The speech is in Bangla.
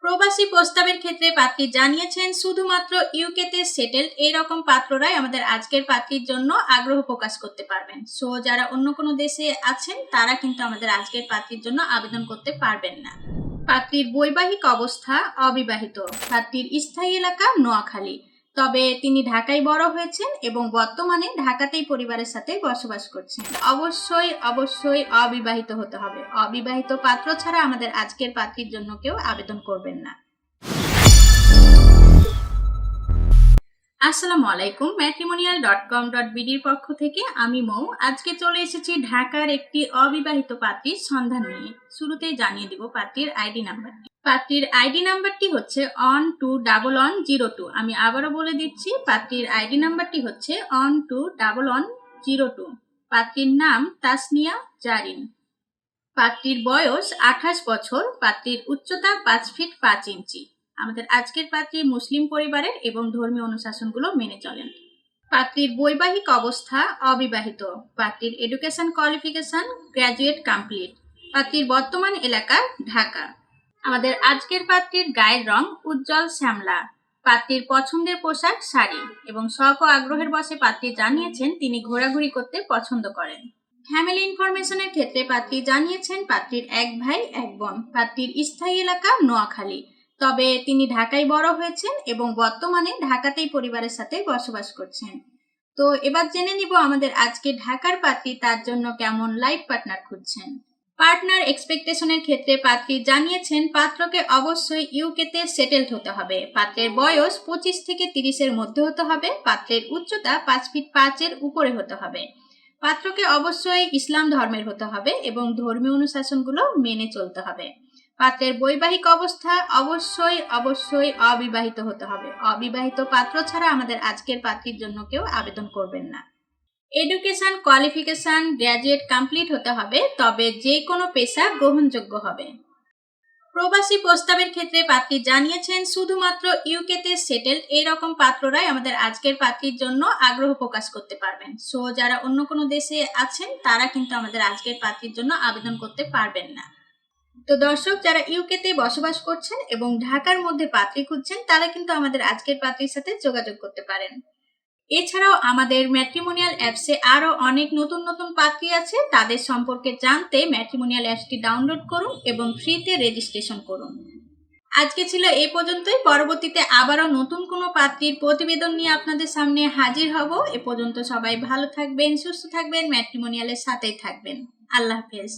প্রবাসী প্রস্তাবের ক্ষেত্রে পাত্রী জানিয়েছেন, শুধুমাত্র ইউকেতে সেটেলড এরকম পাত্ররাই আমাদের আজকের পাত্রীর জন্য আগ্রহ প্রকাশ করতে পারবেন। সো, যারা অন্য কোনো দেশে আছেন, তারা কিন্তু আমাদের আজকের পাত্রীর জন্য আবেদন করতে পারবেন না। পাত্রীর বৈবাহিক অবস্থা অবিবাহিত। পাত্রীর স্থায়ী এলাকা নোয়াখালী। তবে তিনি ঢাকায় বড় হয়েছেন এবং বর্তমানে ঢাকাতেই পরিবারের সাথে বসবাস করছেন। অবশ্যই অবশ্যই অবিবাহিত হতে হবে। অবিবাহিত পাত্র ছাড়া আমাদের আজকের পাত্রীর জন্য কেউ আবেদন করবেন না। আসসালামু আলাইকুম ম্যাট্রিমোনিয়াল ডট কম ডট বিডির পক্ষ থেকে আমি মৌ। আজকে চলে এসেছি ঢাকার একটি অবিবাহিত পাত্রীর সন্ধান নিয়ে। শুরুতেই জানিয়ে দিব পাত্রীর আইডি নাম্বারটি পাত্রীর আইডি নাম্বারটি হচ্ছে one two double one zero two আমি আবারও বলে দিচ্ছি, পাত্রীর আইডি নাম্বারটি হচ্ছে one two double one zero two পাত্রীর নাম তাসনিয়া জারিন। পাত্রীর বয়স আঠাশ বছর, পাত্রীর উচ্চতা পাঁচ ফিট পাঁচ ইঞ্চি। আমাদের আজকের পাত্রী মুসলিম পরিবারের এবং ধর্মীয় অনুশাসনগুলো মেনে চলেন। পাত্রীর বৈবাহিক অবস্থা অবিবাহিত। পাত্রীর এডুকেশন কোয়ালিফিকেশন গ্র্যাজুয়েট কমপ্লিট পাত্রীর বর্তমান এলাকা ঢাকা। আমাদের আজকের পাত্রীর গায়ের রং উজ্জ্বল শ্যামলা। পাত্রীর পছন্দের পোশাক শাড়ি এবং শখ ও আগ্রহের বসে পাত্রী জানিয়েছেন তিনি ঘোরাঘুরি করতে পছন্দ করেন। ফ্যামিলি ইনফরমেশনের ক্ষেত্রে পাত্রী জানিয়েছেন পাত্রীর এক ভাই, এক বোন। পাত্রীর স্থায়ী এলাকা নোয়াখালী। তবে তিনি ঢাকায় বড় হয়েছেন এবং বর্তমানে ঢাকাতেই পরিবারের সাথে বসবাস করছেন। তো এবার জেনে নিব আমাদের আজকে ঢাকার পাত্রী তার জন্য কেমন লাইফ পার্টনার খুঁজছেন। পার্টনার এক্সপেকটেশনের ক্ষেত্রে পাত্রী জানিয়েছেন, পাত্রকে অবশ্যই ইউকেতে সেটেলড হতে হবে। পাত্রের বয়স পঁচিশ থেকে তিরিশের মধ্যে হতে হবে। পাত্রের উচ্চতা পাঁচ ফিট পাঁচের উপরে হতে হবে। পাত্রকে অবশ্যই ইসলাম ধর্মের হতে হবে এবং ধর্মীয় অনুশাসনগুলো মেনে চলতে হবে। পাত্রের বৈবাহিক অবস্থা অবশ্যই অবশ্যই অবিবাহিত হতে হবে। অবিবাহিত পাত্র ছাড়া আমাদের আজকের পাত্রীর জন্য কেউ আবেদন করবেন না। এডুকেশন কোয়ালিফিকেশন গ্র্যাজুয়েট কমপ্লিট হতে হবে, তবে যে কোনো পেশা গ্রহণযোগ্য হবে। প্রবাসী প্রস্তাবের ক্ষেত্রে পাত্রী জানিয়েছেন, শুধুমাত্র ইউকেতে সেটেলড এরকম পাত্ররাই আমাদের আজকের পাত্রীর জন্য আগ্রহ প্রকাশ করতে পারবেন। সো যারা অন্য কোনো দেশে আছেন, তারা কিন্তু আমাদের আজকের পাত্রীর জন্য আবেদন করতে পারবেন না। তো দর্শক, যারা ইউকেতে বসবাস করছেন এবং ঢাকার মধ্যে পাত্রী খুঁজছেন, তারা কিন্তু আমাদের আজকের পাত্রীর সাথে যোগাযোগ করতে পারেন। এছাড়াও আমাদের ম্যাট্রিমোনিয়াল অ্যাপসে আরও অনেক নতুন নতুন পাত্রী আছে। তাদের সম্পর্কে জানতে ম্যাট্রিমোনিয়াল অ্যাপসটি ডাউনলোড করুন এবং ফ্রিতে রেজিস্ট্রেশন করুন। আজকে ছিল এই পর্যন্তই। পরবর্তীতে আবারও নতুন কোনো পাত্রীর প্রতিবেদন নিয়ে আপনাদের সামনে হাজির হব। এ পর্যন্ত সবাই ভালো থাকবেন, সুস্থ থাকবেন, ম্যাট্রিমোনিয়ালের সাথেই থাকবেন। আল্লাহ হাফেজ।